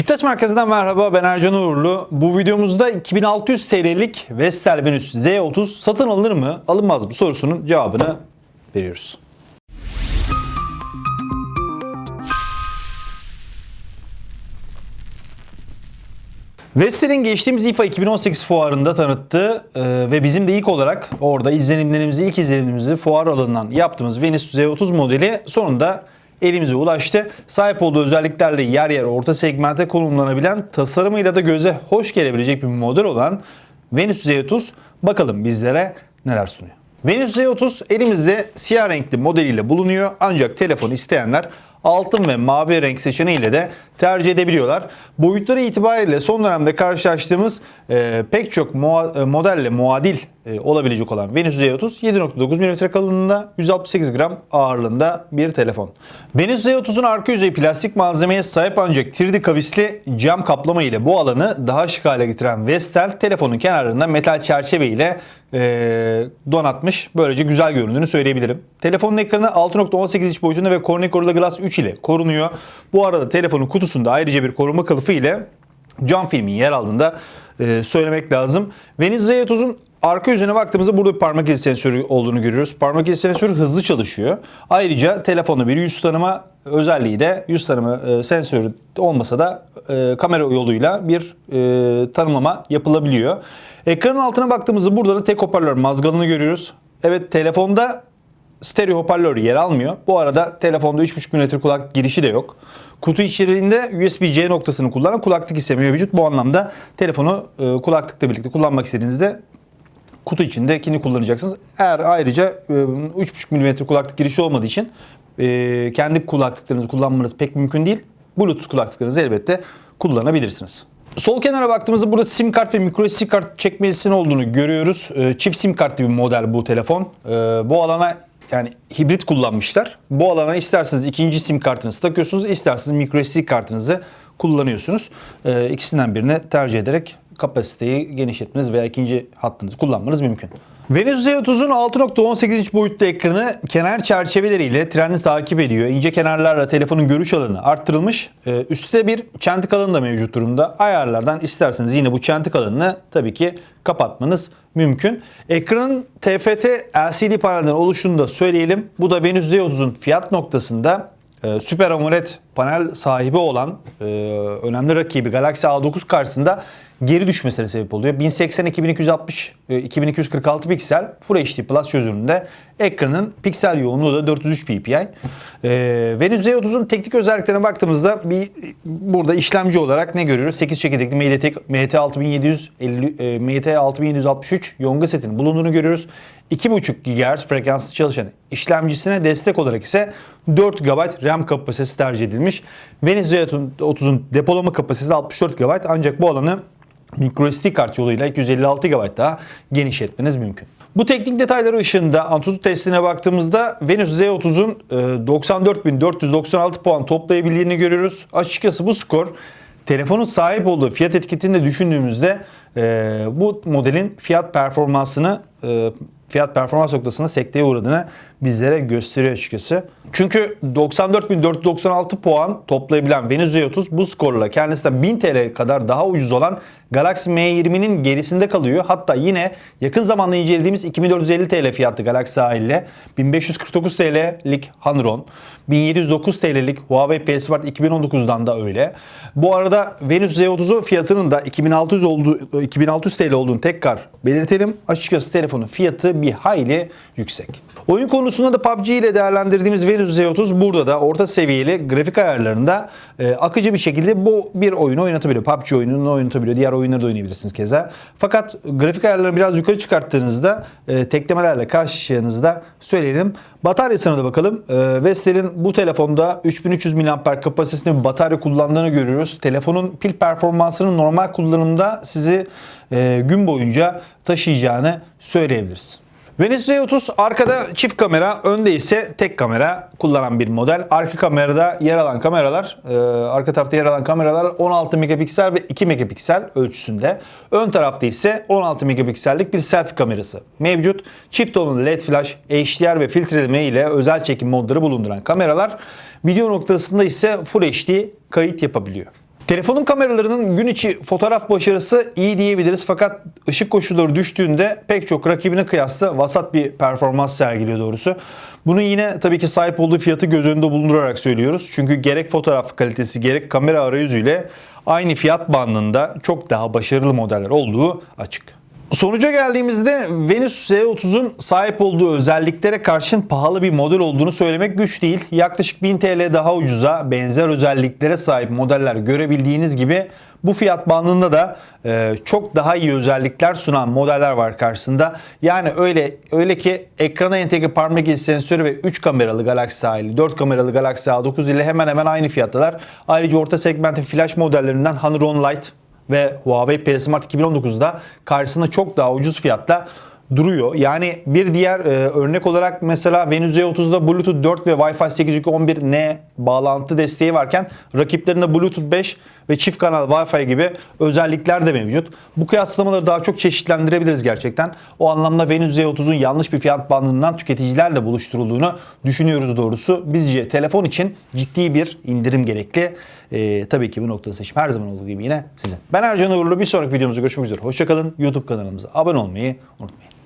Çiftaç Merkezi'nden merhaba ben Ercan Uğurlu. Bu videomuzda 2600 TL'lik Vestel Venus Z30 satın alınır mı alınmaz mı sorusunun cevabını veriyoruz. Vestel'in geçtiğimiz IFA 2018 fuarında tanıttığı e, ve bizim de ilk olarak orada izlenimlerimizi, ilk izlenimimizi fuar alanından yaptığımız Venus Z30 modeli sonunda elimize ulaştı. Sahip olduğu özelliklerle yer yer orta segmente konumlanabilen tasarımıyla da göze hoş gelebilecek bir model olan Venus Z30 bakalım bizlere neler sunuyor. Venus Z30 elimizde siyah renkli modeliyle bulunuyor ancak telefon isteyenler altın ve mavi renk seçeneğiyle de tercih edebiliyorlar. Boyutları itibariyle son dönemde karşılaştığımız e, pek çok mua- e, modelle muadil e, olabilecek olan Venus Z30 7.9 mm kalınlığında 168 gram ağırlığında bir telefon. Venus Z30'un arka yüzeyi plastik malzemeye sahip ancak 3D kavisli cam kaplama ile bu alanı daha şık hale getiren Vestel telefonun kenarında metal çerçeve ile e, donatmış. Böylece güzel göründüğünü söyleyebilirim. Telefonun ekranı 6.18 inç boyutunda ve Corning Gorilla Glass 3 ile korunuyor. Bu arada telefonun kutusunda ayrıca bir koruma kılıfı ile cam filmin yer aldığında e, söylemek lazım. Venus Z30'un arka yüzüne baktığımızda burada bir parmak izi sensörü olduğunu görüyoruz. Parmak izi sensörü hızlı çalışıyor. Ayrıca telefonda bir yüz tanıma özelliği de yüz tanıma e, sensörü olmasa da e, kamera yoluyla bir e, tanımlama yapılabiliyor. Ekranın altına baktığımızda burada da tek hoparlör mazgalını görüyoruz. Evet telefonda stereo hoparlör yer almıyor. Bu arada telefonda 3.5 mm kulaklık girişi de yok. Kutu içeriğinde USB-C noktasını kullanan kulaklık ise mevcut. Bu anlamda telefonu e, kulaklıkla birlikte kullanmak istediğinizde kutu içindekini kullanacaksınız. Eğer ayrıca e, 3.5 mm kulaklık girişi olmadığı için e, kendi kulaklıklarınızı kullanmanız pek mümkün değil. Bluetooth kulaklıklarınızı elbette kullanabilirsiniz. Sol kenara baktığımızda burada sim kart ve micro SD kart çekmesinin olduğunu görüyoruz. E, Çift sim kartlı bir model bu telefon. E, Bu alana yani hibrit kullanmışlar. Bu alana isterseniz ikinci sim kartınızı takıyorsunuz, isterseniz micro SD kartınızı kullanıyorsunuz. E, İkisinden birini tercih ederek kapasiteyi genişletmeniz veya ikinci hattınızı kullanmanız mümkün. Venus Z30'un 6.18 inç boyutlu ekranı kenar çerçeveleriyle treni takip ediyor. İnce kenarlarla telefonun görüş alanı arttırılmış. Ee, üstte bir çentik alanı da mevcut durumda. Ayarlardan isterseniz yine bu çentik alanını tabii ki kapatmanız mümkün. Ekranın TFT LCD panelden oluşunu da söyleyelim. Bu da Venus Z30'un fiyat noktasında e, Super AMOLED panel sahibi olan e, önemli rakibi Galaxy A9 karşısında geri düşmesine sebep oluyor. 1080 2260 e, 2246 piksel Full HD Plus çözünürlüğünde ekranın piksel yoğunluğu da 403 ppi. E, Venus Z30'un teknik özelliklerine baktığımızda bir burada işlemci olarak ne görüyoruz? 8 çekirdekli MediaTek MT6750 e, MT6763 Yonga setinin bulunduğunu görüyoruz. 2.5 GHz frekanslı çalışan işlemcisine destek olarak ise 4 GB RAM kapasitesi tercih edilmiş. Venus Z30'un depolama kapasitesi 64 GB ancak bu alanı microSD kart yoluyla 256 GB daha genişletmeniz mümkün. Bu teknik detayları ışığında Antutu testine baktığımızda Venus Z30'un e, 94.496 puan toplayabildiğini görüyoruz. Açıkçası bu skor telefonun sahip olduğu fiyat etiketini de düşündüğümüzde e, bu modelin fiyat performansını e, fiyat performans noktasında sekteye uğradığını bizlere gösteriyor açıkçası. Çünkü 94.496 puan toplayabilen Venus Z30 bu skorla kendisinden 1000 TL kadar daha ucuz olan Galaxy M20'nin gerisinde kalıyor. Hatta yine yakın zamanda incelediğimiz 2450 TL fiyatlı Galaxy A ile 1549 TL'lik Honor 1709 TL'lik Huawei P Smart 2019'dan da öyle. Bu arada Venus Z30'un fiyatının da 2600 olduğu 2600 TL olduğunu tekrar belirtelim. Açıkçası telefonun fiyatı bir hayli yüksek. Oyun konusunda da PUBG ile değerlendirdiğimiz Venus Z30 burada da orta seviyeli grafik ayarlarında e, akıcı bir şekilde bu bir oyunu oynatabiliyor. PUBG oyununu oynatabiliyor. Diğer oyunları da oynayabilirsiniz keza. Fakat grafik ayarlarını biraz yukarı çıkarttığınızda e, teklemelerle karşılaşacağınızda söyleyelim. Bataryasına da bakalım. E, Vestel'in bu telefonda 3300 mAh kapasitesinde bir batarya kullandığını görüyoruz. Telefonun pil performansının normal kullanımda sizi e, gün boyunca taşıyacağını söyleyebiliriz. Venus Z30 arkada çift kamera, önde ise tek kamera kullanan bir model. Arka kamerada yer alan kameralar, e, arka tarafta yer alan kameralar 16 megapiksel ve 2 megapiksel ölçüsünde. Ön tarafta ise 16 megapiksellik bir selfie kamerası mevcut. Çift olun LED flash, HDR ve filtreleme ile özel çekim modları bulunduran kameralar. Video noktasında ise Full HD kayıt yapabiliyor. Telefonun kameralarının gün içi fotoğraf başarısı iyi diyebiliriz fakat ışık koşulları düştüğünde pek çok rakibine kıyasla vasat bir performans sergiliyor doğrusu. Bunu yine tabii ki sahip olduğu fiyatı göz önünde bulundurarak söylüyoruz. Çünkü gerek fotoğraf kalitesi gerek kamera arayüzüyle aynı fiyat bandında çok daha başarılı modeller olduğu açık. Sonuca geldiğimizde Venus Z30'un sahip olduğu özelliklere karşın pahalı bir model olduğunu söylemek güç değil. Yaklaşık 1000 TL daha ucuza benzer özelliklere sahip modeller görebildiğiniz gibi bu fiyat bandında da e, çok daha iyi özellikler sunan modeller var karşısında. Yani öyle öyle ki ekrana entegre parmak izi sensörü ve 3 kameralı Galaxy A50, 4 kameralı Galaxy A9 ile hemen hemen aynı fiyattalar. Ayrıca orta segmentin flash modellerinden Honor Lite ve Huawei P Smart 2019'da karşısında çok daha ucuz fiyatla duruyor. Yani bir diğer e, örnek olarak mesela Venus Z30'da Bluetooth 4 ve Wi-Fi 8.11n bağlantı desteği varken rakiplerinde Bluetooth 5 ve çift kanal Wi-Fi gibi özellikler de mevcut. Bu kıyaslamaları daha çok çeşitlendirebiliriz gerçekten. O anlamda Venus Z30'un yanlış bir fiyat bandından tüketicilerle buluşturulduğunu düşünüyoruz doğrusu. Bizce telefon için ciddi bir indirim gerekli. E, tabii ki bu noktada seçim her zaman olduğu gibi yine sizin. Ben Ercan Uğurlu. Bir sonraki videomuzda görüşmek üzere. Hoşçakalın. YouTube kanalımıza abone olmayı unutmayın.